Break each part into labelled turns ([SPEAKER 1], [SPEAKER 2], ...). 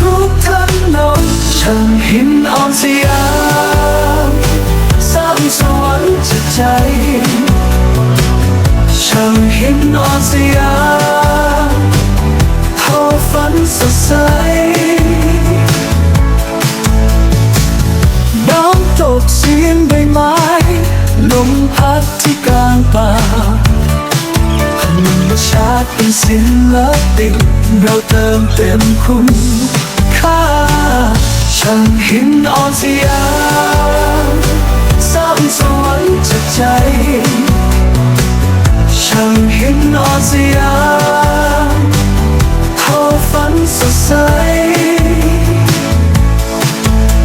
[SPEAKER 1] ทุกถนนช่างหินอ่อนสยามสร้างสวรรค์จากใจช่างหินอ่อนสยามทอฝันสดใสน้ำตกเสียงใบไม้ลมพัดที่กลางป่าธรรมชาติเป็นศิลปินเราเติมเต็มคุณ ค่าช่างหินอ่อนสยามสร้างสวรรค์จากใจช่างหินอ่อนสยามทอฝันสดใส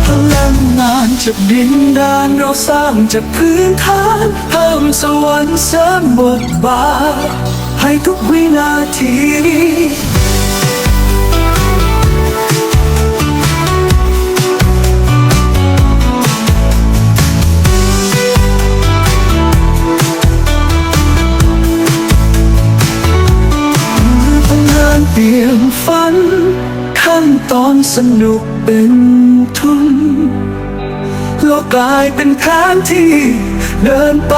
[SPEAKER 1] พลังงานจากดินแดนเราสร้างจากพื้นฐานเพิ่มสวรรค์เสริมบทบาทให้ทุกวินาที เปลี่ยนฝัน ขั้นตอนสนุกเป็นทุนโลกกลายเป็นแผนที่ เดินไป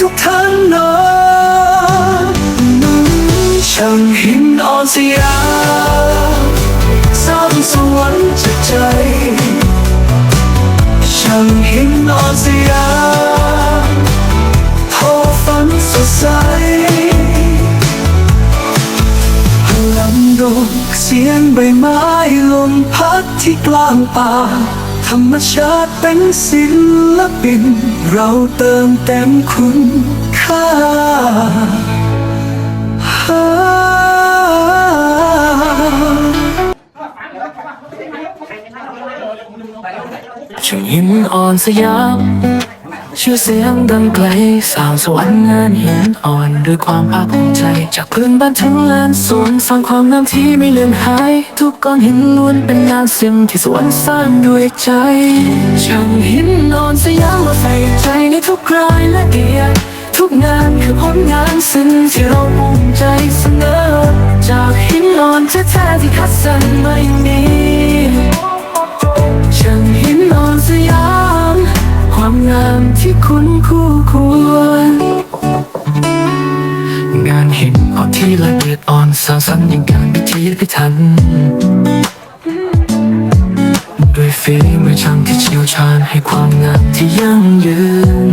[SPEAKER 1] ทุกทางนอนช่างหินอ่อนสยาสร้างสวรรค์จากใจช่างหินอ่อนสยา สียงใบไม้ลมพัดที่กลางป่า ธรรมชาติเป็นศิลปิน เราเติมเต็มคุณค่า
[SPEAKER 2] ช่างหินอ่อนสยาม ชื่อเสียงดังไกลสางสวรรค์งานหินอ่อนด้วยความภาคภูมิใจ จากพื้นบ้านถึงลานสวนสร้างความงามที่ไม่เลือนหาย ทุกก้อนหินล้วนเป็นงานศิลป์ที่สวรรค์สร้างด้วยใจช่างหินอ่อนสยามเราใส่ใจในทุกรายละเอียดทุกงานคือผลงานศิลป์ที่เราภูมิใจเสนอ จากหินอ่อนแท้ๆที่คัดสรรมาอย่างดี ที่ละเอียดอ่อนสร้างสรรค์อย่างการพิธีพิถันด้วยฝีมือช่างที่เชี่ยวชาญให้ความงามที่ยั่งยืน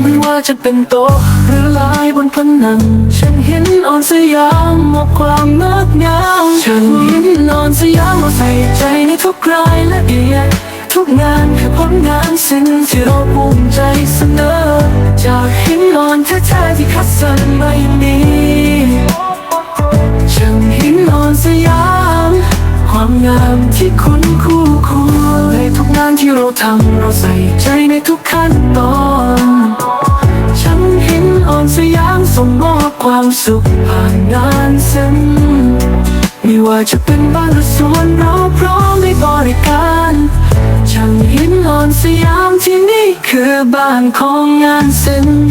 [SPEAKER 2] ไม่ว่าจะเป็นโต๊ะหรือลายบนผนังฉันเห็นอ่อนสยามมอบความงดงามฉันเห็นอ่อนสยามเราใส่ใจ ทุกงานคือผลงานศิลป์ที่เราภูมิใจเสนอ จากหินออนแท้ๆที่คัดสรรมาอย่างดีฉันหินออนสยาม ความงามที่คุณคู่ควรในทุกงานที่เราทำเราใส่ใจในทุกขั้นตอนฉันเห็นอ่อนสยามส่งมอบความสุขผ่านงานศิลป์ไม่ว่าจะเป็นบ้านหรือสวนเราพร้อมในบริการ ฉันเห็นอ่อนสยามที่นี่คือบ้านของงานศิลป์